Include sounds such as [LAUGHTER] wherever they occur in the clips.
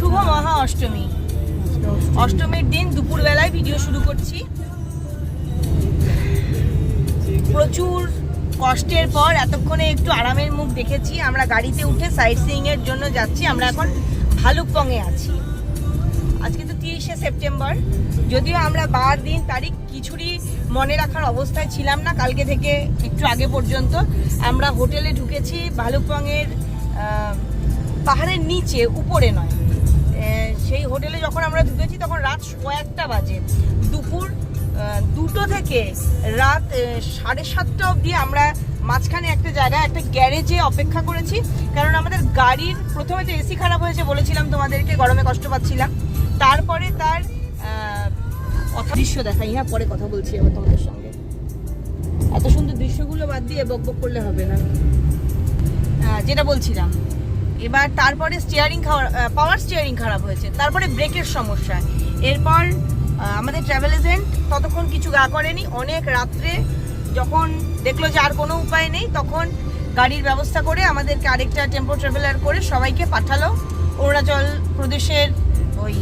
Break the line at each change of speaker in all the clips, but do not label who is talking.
শুভ মহা অষ্টমী। অষ্টমীর দিন দুপুরবেলায় ভিডিও শুরু করছি। প্রচুর কষ্টের পর এতক্ষণে একটু আরামের মুখ দেখেছি। আমরা গাড়িতে উঠে সাইট সিইং এর জন্য যাচ্ছি। আমরা এখন ভালুকপংয়ে আছি। আজকে তো তিরিশে সেপ্টেম্বর। যদিও আমরা বার দিন তারিখ কিছুরই মনে রাখার অবস্থায় ছিলাম না। কালকে থেকে একটু আগে পর্যন্ত আমরা হোটেলে ঢুকেছি। ভালুকপংয়ের আহ, পাহাড়ের নিচে উপরে নয়। সেই হোটেলে যখন আমরা ঢুকেছি তখন রাত কয়েকটা বাজে। দুপুর দুটো থেকে রাত সাড়ে সাতটা অবধি আমরা মাঝখানে একটা জায়গায়, একটা গ্যারেজে অপেক্ষা করেছি। কারণ আমাদের গাড়ির প্রথমে তো এসি খারাপ হয়েছে বলেছিলাম তোমাদেরকে, গরমে কষ্ট পাচ্ছিলাম। তারপরে তার দৃশ্য দেখাই। হ্যাঁ পরে কথা বলছি আবার তোমাদের সঙ্গে। এত সুন্দর দৃশ্যগুলো বাদ দিয়ে বক বক করলে হবে না। যেটা বলছিলাম। এবার তারপরে স্টিয়ারিং পাওয়ার স্টিয়ারিং খারাপ হয়েছে। তারপরে ব্রেকের সমস্যা। এরপর আমাদের ট্রাভেল এজেন্ট ততক্ষণ কিছু গা করেনি। অনেক রাত্রে যখন দেখল যে আর কোনো উপায় নেই, তখন গাড়ির ব্যবস্থা করে আমাদেরকে আরেকটা টেম্পো ট্রাভেলার করে সবাইকে পাঠালো। অরুণাচল প্রদেশের ওই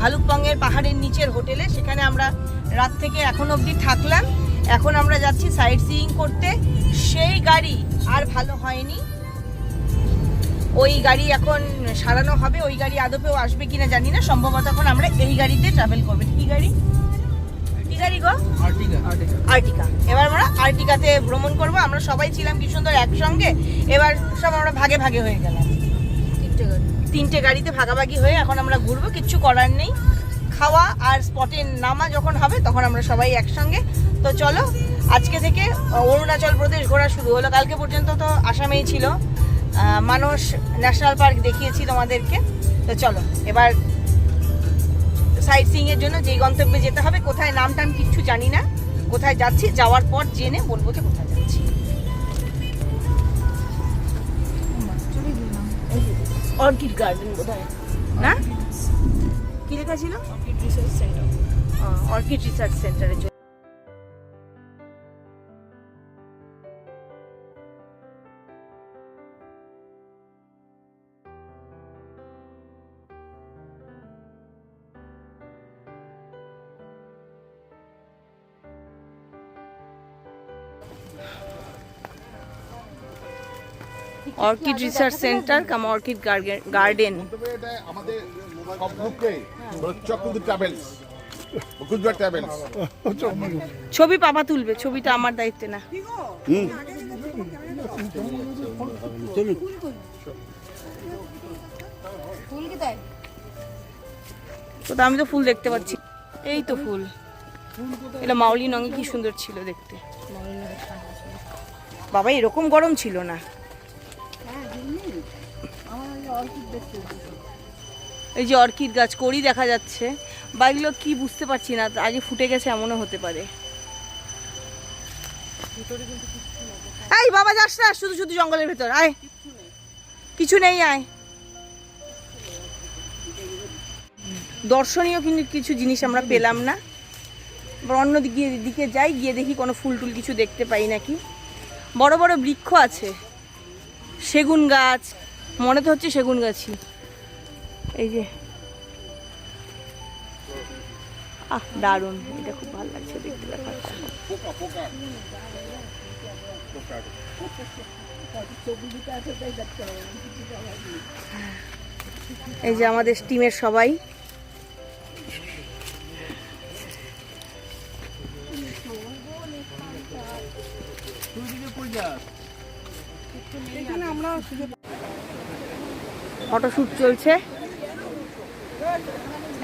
ভালুকপংয়ের পাহাড়ের নিচের হোটেলে। সেখানে আমরা রাত থেকে এখন অবধি থাকলাম। এখন আমরা যাচ্ছি সাইট সিইং করতে। সেই গাড়ি আর ভালো হয়নি। ওই গাড়ি এখন সারানো হবে ওই গাড়ি আদপেও আসবে কিনা জানি না সম্ভবত এখন আমরা এই গাড়িতে ট্রাভেল করব। কি গাড়ি? কি গাড়ি গো? আর্টিকা। এবার আমরা আর্টিকাতে ভ্রমণ করব আমরা সবাই ছিলাম কি সুন্দর একসঙ্গে এবার সব আমরা ভাগে ভাগে হয়ে গেলাম। তিনটে গাড়িতে ভাগাভাগি হয়ে এখন আমরা ঘুরবো কিচ্ছু করার নেই। খাওয়া আর স্পটে নামা যখন হবে তখন আমরা সবাই একসঙ্গে। তো চলো আজকে থেকে অরুণাচল প্রদেশ ঘোরা শুরু হলো। কালকে পর্যন্ত তো আসামেই ছিল। মানস ন্যাশনাল পার্ক দেখিয়েছি তোমাদেরকে। তো চলো এবার সাইট সিইং এর জন্য যেই গন্তব্যে যেতে হবে কোথায় নাম টাম কিচ্ছু জানি না। কোথায় যাচ্ছি যাওয়ার পর জেনে বলব যে কোথায় যাচ্ছি। অর্কিড গার্ডেন বোধহয়। না? কি লেখা ছিল? Orchid research centre orchid research centre cum orchid garden.
এটা আমাদের সব গ্রুপকে চক্রবর্তী ট্রাভেলস। ট্রাভেলস
ছবি পাপা তুলবে ছবিটা আমার দায়িত্বে না। তো আমি তো ফুল দেখতে পাচ্ছি। এই তো ফুল। এটা মাউলি নঙে কি সুন্দর ছিল দেখতে। বাবা এরকম গরম ছিল না। এই যে অর্কিড গাছ করি দেখা যাচ্ছে। বা এগুলো কি বুঝতে পারছি না আগে ফুটে গেছে এমনও হতে পারে। এই বাবা যাস না শুধু শুধু জঙ্গলের ভেতর আয়। কিছু নেই আয়। দর্শনীয় কিন্তু কিছু জিনিস আমরা পেলাম না। অন্য দিকে দিকে যাই গিয়ে দেখি কোনো ফুল টুল কিছু দেখতে পাই নাকি। বড় বড় বৃক্ষ আছে। সেগুন গাছ মনে তো হচ্ছে সেগুন গাছই এই যে। আহ, দারুণ। এটা খুব ভালো লাগছে দেখতে ব্যাপারটা। এই যে আমাদের টিমের সবাই। ফটোশুট চলছে।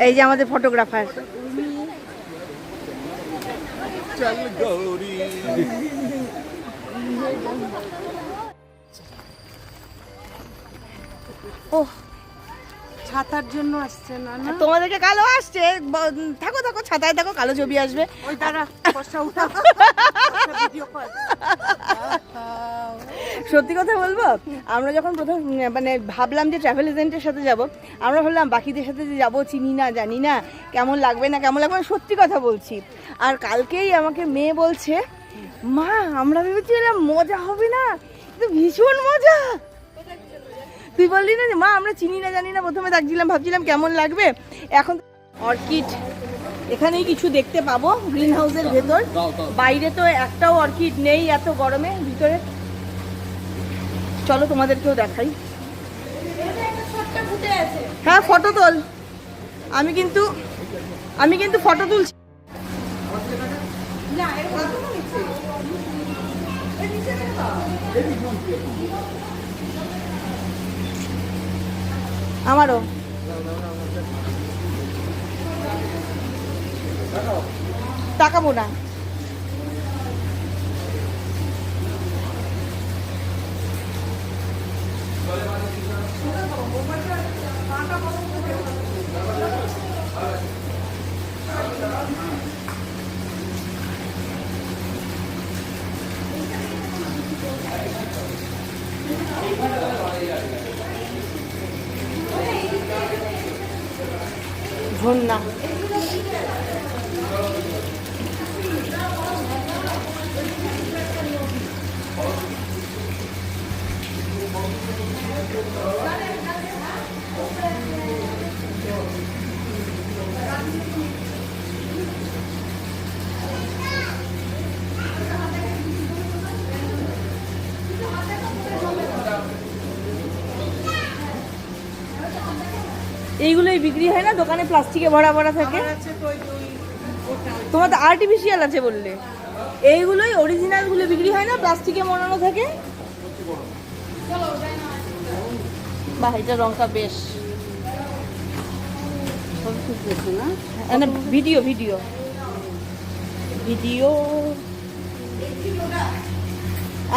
এই যে আমাদের ফটোগ্রাফার। ও
ছাতার জন্য আসছে না না?
তোমাদেরকে কালো আসছে। থাকো থাকো ছাতায় থাকো কালো ছবি আসবে।
ওই দাঁড়া উঠা। [LAUGHS] ভিডিও
সত্যি কথা বলব? আমরা যখন প্রথম মানে ভাবলাম যে ট্রাভেল এজেন্টের সাথে যাব আমরা ভাবলাম বাকিদের সাথে যে যাব চিনি না জানি না কেমন লাগবে না কেমন লাগবে সত্যি কথা বলছি। আর কালকেই আমাকে মেয়ে বলছে মা আমরা ভেবেছি মজা হবে না কিন্তু ভীষণ মজা। তুই বললি না যে মা আমরা চিনি না জানি না প্রথমে দেখছিলাম ভাবছিলাম কেমন লাগবে এখন অর্কিড এখানেই কিছু দেখতে পাবো গ্রিন হাউসের ভেতর। বাইরে তো একটাও অর্কিড নেই এত গরমে ভিতরে চলো তোমাদেরকেও দেখাই। হ্যাঁ ফটো তোল। আমি কিন্তু আমি কিন্তু ফটো তুলছি। আমারও। তাকাবো না। ঝর্ণা এইগুলোই বিক্রি হয় না? দোকানে প্লাস্টিকে ভরা ভরা থাকে? তোমার তো আর্টিফিশিয়াল আছে বললে। এইগুলোই অরিজিনালগুলো বিক্রি হয় না? প্লাস্টিকে মোড়ানো থাকে? বাহ এটা রংটা বেশ। না? Video video. ভিডিও।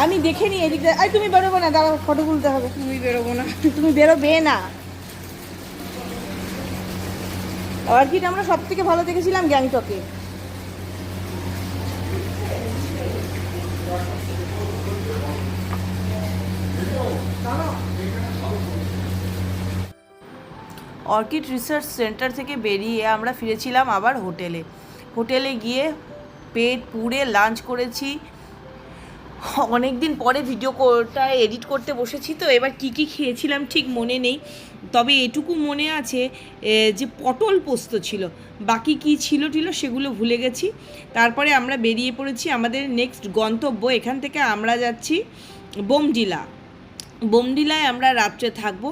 আমি দেখে নি এদিক আরে তুমি বেরোবো না দাঁড়াও ফটো তুলতে হবে। তুমি বেরোবো না। তুমি বেরোবে না। অর্কিড আমরা সব থেকে ভালো দেখেছিলাম গ্যাংটকে। অর্কিড রিসার্চ সেন্টার থেকে বেরিয়ে আমরা ফিরেছিলাম আবার হোটেলে। হোটেলে গিয়ে পেট পুড়ে লাঞ্চ করেছি। অনেক দিন পরে ভিডিও কোটা এডিট করতে বসেছি, তো এবার কি কি খেয়েছিলাম ঠিক মনে নেই। তবে এটুকু মনে আছে যে পটল পোস্ত ছিল, বাকি কি ছিল টিল সেগুলো ভুলে গেছি। তারপরে আমরা বেরিয়ে পড়েছি আমাদের নেক্সট গন্তব্য, এখান থেকে আমরা যাচ্ছি বোমডিলা। বোমডিলায় আমরা রাত্রে থাকব।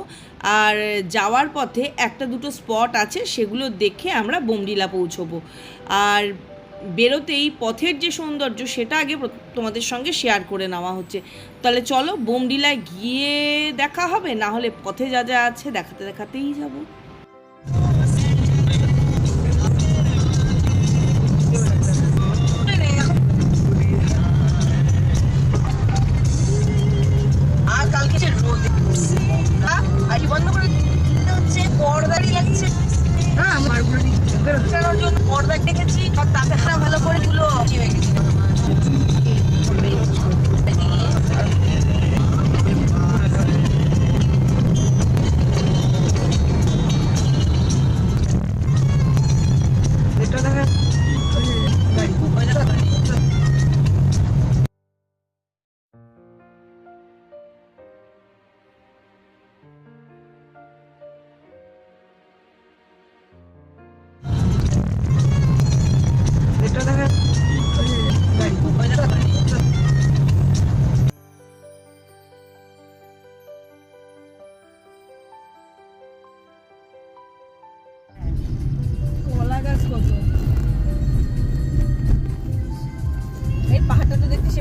আর যাওয়ার পথে একটা দুটো স্পট আছে, সেগুলো দেখে আমরা বোমডিলা পৌঁছবো। আর বেরোতেই পথের যে সৌন্দর্য, সেটা আগে তোমাদের সঙ্গে শেয়ার করে নেওয়া হচ্ছে। তাহলে চলো বোমডিলায় গিয়ে দেখা হবে, না হলে পথে যা যা আছে দেখাতে দেখাতেই যাব।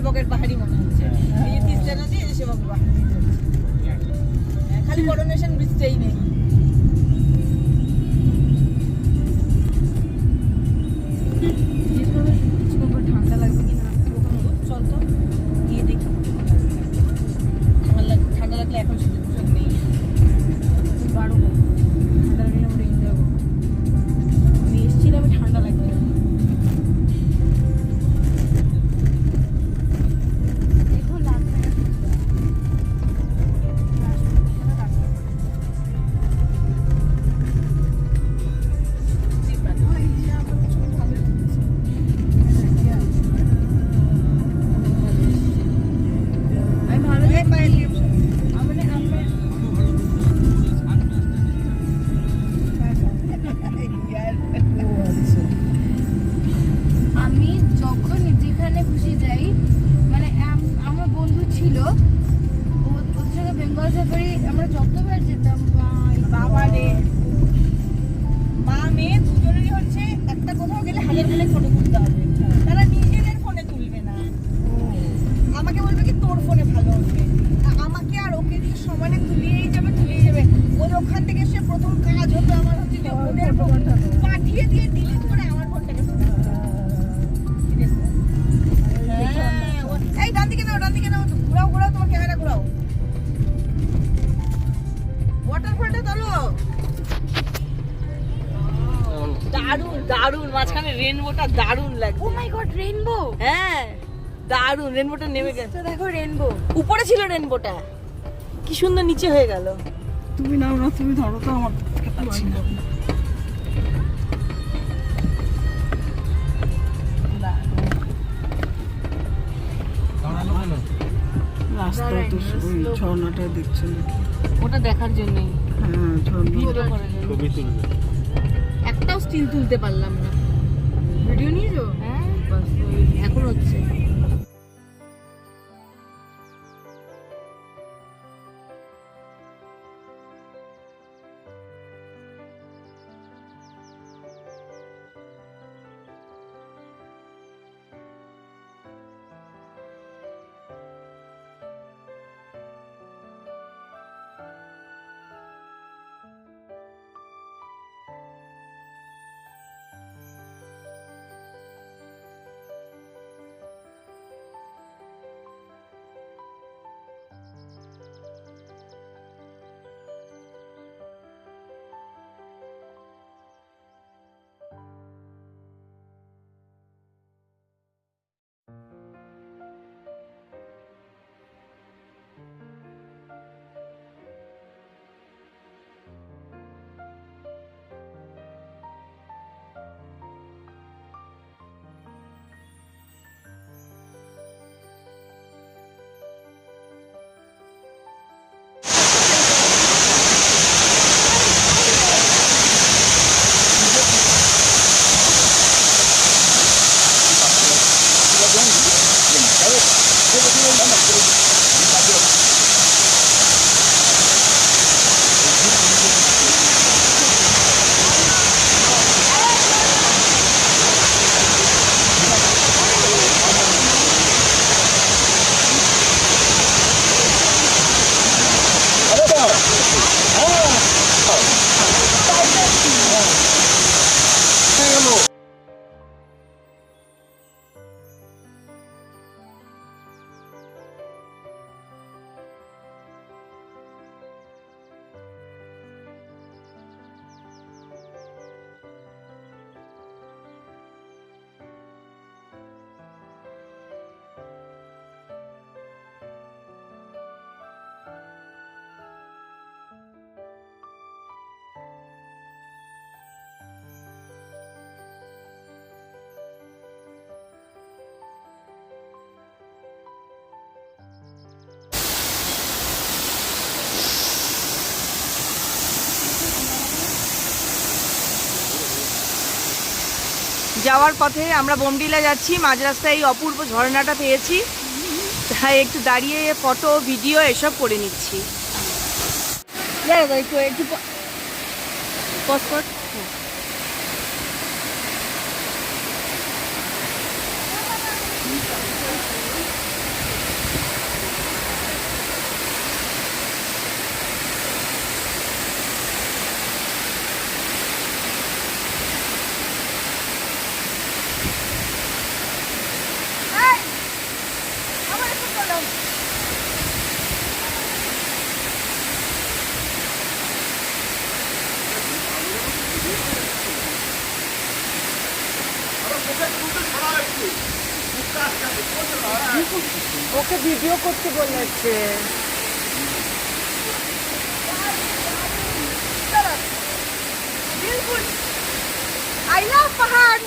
সেবকের পাহাড়ি মনে হচ্ছে। এই যে তিস্তা নদী সেবকের পাহাড়ি খালি করোনেশন ব্রিজটাই নেই। রেনবোটা দারুণ লাগে
ও মাই গড রেইনবো
হ্যাঁ দারুণ রেনবোটা নেমে গেছে।
দেখো রেইনবো
উপরে ছিল রেনবোটা কি সুন্দর নিচে হয়ে গেল।
তুমি নাও না তুমি ধরো তো আমার পাচ্ছি না। রাস্তা তো ওই ঝর্ণাটা দেখছে
ওটা দেখার জন্যই
হ্যাঁ
ছবি তুলবে।
একটাও স্টিল তুলতে পারলাম না।
ভিডিও
হ্যাঁ এখন হচ্ছে। যাওয়ার পথে আমরা বোমডিলা যাচ্ছি, মাঝ রাস্তায় এই অপূর্ব ঝর্ণাটা পেয়েছি। তাই একটু দাঁড়িয়ে ফটো, ভিডিও এসব করে নিচ্ছি। একটু একটু পজ কর ওকে ভিডিও করতে বলেছে। আই লাভ পাহাড়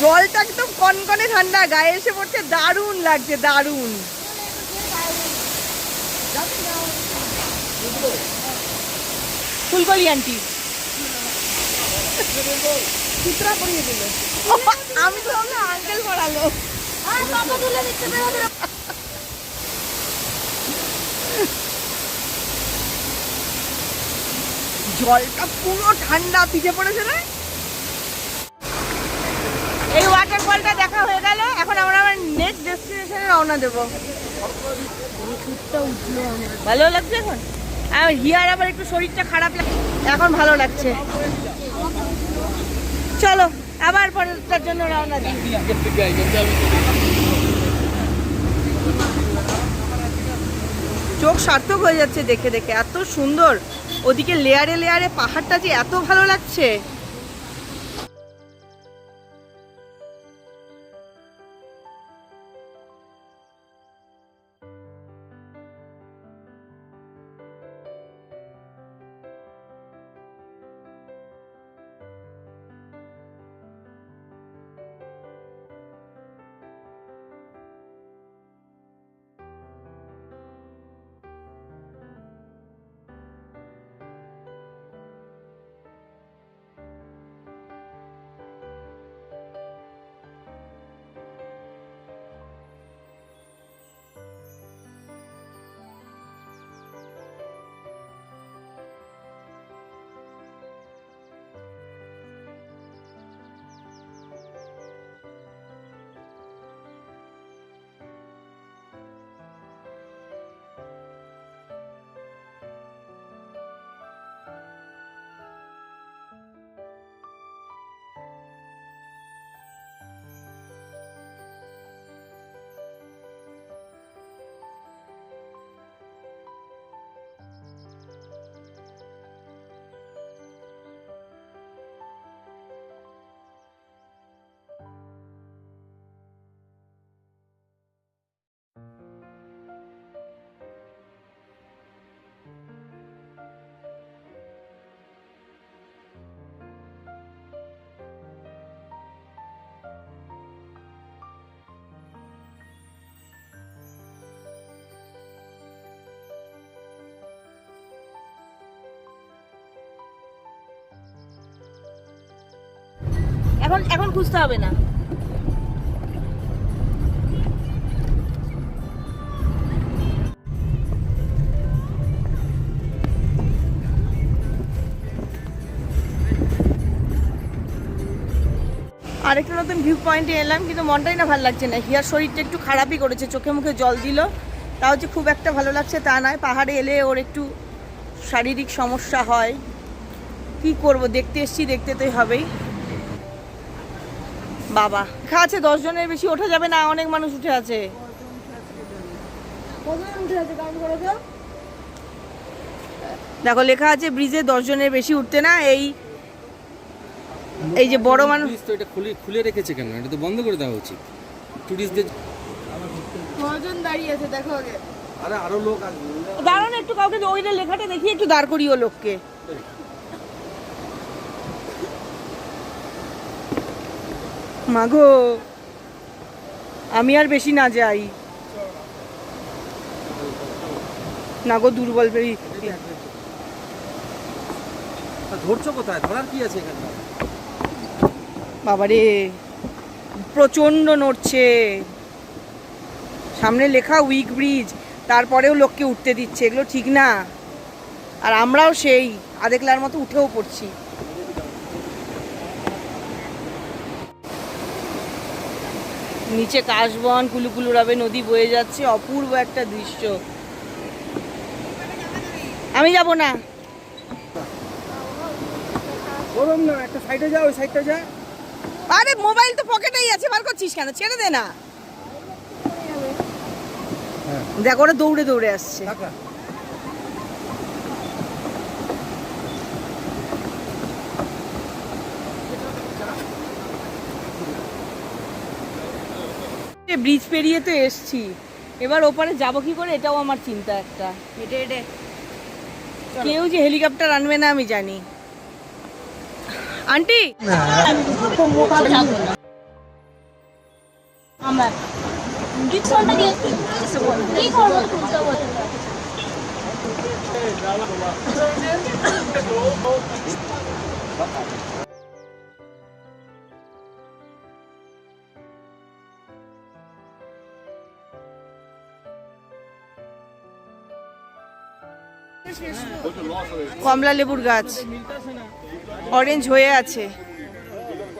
জলটা একদম কনকনে ঠান্ডা গায়ে এসে পড়ছে দারুণ লাগছে দারুণ। ফুলকলি আন্টি।
চিত্রা পরিয়ে দিল
আমি তো ভাবলাম আঙ্কেল পড়ালো। জলটা পুরো ঠান্ডা পিঠে পড়েছে না এই ওয়াটারফলটা দেখা হয়ে গেল। এখন আমরা আমার নেক্সট ডেস্টিনেশনে রওনা দেবো। ভালো লাগছে এখন? হিয়ার আবার একটু শরীরটা খারাপ লাগছে এখন ভালো লাগছে। চলো, আবার পরেরটার জন্য রওনা চোখ সার্থক হয়ে যাচ্ছে দেখে দেখে, এত সুন্দর। ওদিকে লেয়ারে লেয়ারে পাহাড়টা যে এত ভালো লাগছে। এখন এখন খুঁজতে হবে না। আরেকটা নতুন ভিউ পয়েন্টে এলাম, কিন্তু মনটাই না ভালো লাগছে না। হিয়ার শরীরটা একটু খারাপই করেছে, চোখে মুখে জল দিল। তাও যে খুব একটা ভালো লাগছে তা নয়, পাহাড়ে এলে ওর একটু শারীরিক সমস্যা হয়। কি করব, দেখতে এসছি, দেখতে তোই হবেই। বাবা। আছে দশ জনের বেশি ওঠা যাবে না অনেক মানুষ উঠে আছে। দেখো লেখা আছে ব্রিজে দশ জনের বেশি উঠতে না এই এই যে বড় মানুষ
তো এটা খুলে খুলে রেখেছে কেন? এটা তো বন্ধ করে দেওয়া উচিত। টুরিস্টদের
কজন দাঁড়িয়ে আছে দেখো আগে।
আরে আরও লোক আসবে।
দাঁড়ান একটু কাউকে ওইটা লেখাটা দেখি একটু দাঁড় করিও লোককে। মাগো আমি আর বেশি না যাই। না গো দুর্বল বেরি।
ধরছো কোথায়? ধরার কি আছে এখানে?
বাবারে প্রচণ্ড নড়ছে। সামনে লেখা উইক ব্রিজ তারপরেও লোককে উঠতে দিচ্ছে এগুলো ঠিক না। আর আমরাও সেই আদেকলার মতো উঠেও পড়ছি। নিচে কাশবন কুলুকুলুরাবে নদী বয়ে যাচ্ছে অপূর্ব একটা দৃশ্য। আমি যাব না।
একটা সাইডে যা ওই সাইডটা যা।
আরে মোবাইল তো পকেটেই আছে বার করছিস কেন? ছেড়ে দে না। দেখ ওরা দৌড়ে দৌড়ে আসছে। ব্রিজ পেরিয়ে তো এসছি। এবার ওপারে যাব কি করে? এটাও আমার চিন্তা একটা। হেঁটে হেঁটে। কেউ যে হেলিকপ্টার আনবে না আমি জানি। আন্টি!
আমরা।
কমলা লেবুর গাছ। অরেঞ্জ হয়ে আছে।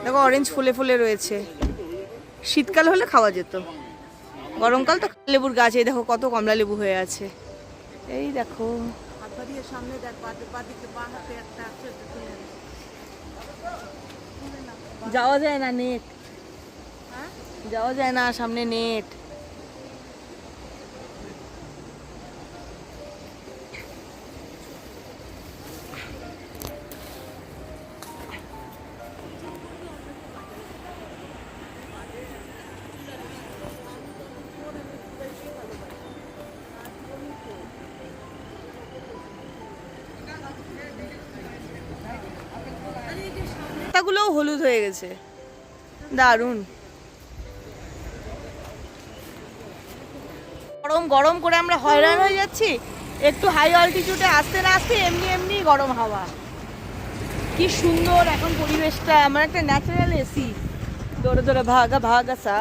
দেখো অরেঞ্জ ফুলে ফুলে রয়েছে। শীতকাল হলে খাওয়া যেত। গরমকাল তো লেবুর গাছ। এই দেখো, কত কমলা লেবু হয়ে আছে। এই দেখো। যাওয়া যায় না নেট। যাওয়া যায় না সামনে নেট। পাতাগুলোও হলুদ হয়ে গেছে। দারুণ। গরম গরম করে আমরা হয়রান হয়ে যাচ্ছি। একটু হাই অল্টিটিউডে আসতে না আসতে এমনি এমনি গরম হাওয়া। কি সুন্দর এখন পরিবেশটা আমার একটা ন্যাচারাল এসি দৌড়ে দৌড়ে ভাগা ভাগা সা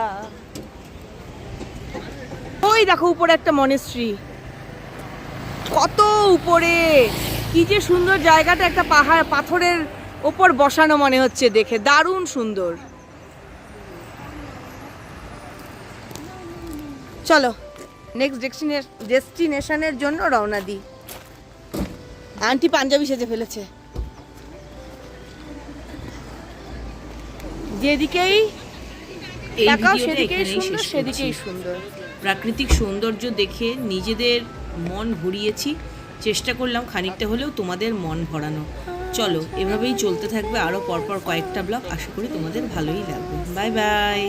ওই দেখো উপরে একটা মনেস্ট্রি কত উপরে! কি যে সুন্দর জায়গাটা, একটা পাহাড়, পাথরের ওপর বসানো মনে হচ্ছে দেখে দারুণ সুন্দর। চলো নেক্সট ডেস্টিনেশনের জন্য রওনা দিই। আন্টি পাঞ্জাবি সেজে ফেলেছে। যেদিকেই
এই
তাকাও সেদিকেই সুন্দর সেদিকেই সুন্দর।
প্রাকৃতিক সৌন্দর্য দেখে নিজেদের মন ভরিয়েছি। চেষ্টা করলাম খানিকটা হলেও তোমাদের মন ভরানো চলো, এভাবেই চলতে থাকবে আরও পরপর কয়েকটা ব্লগ। আশা করি তোমাদের ভালোই লাগবে। Bye bye.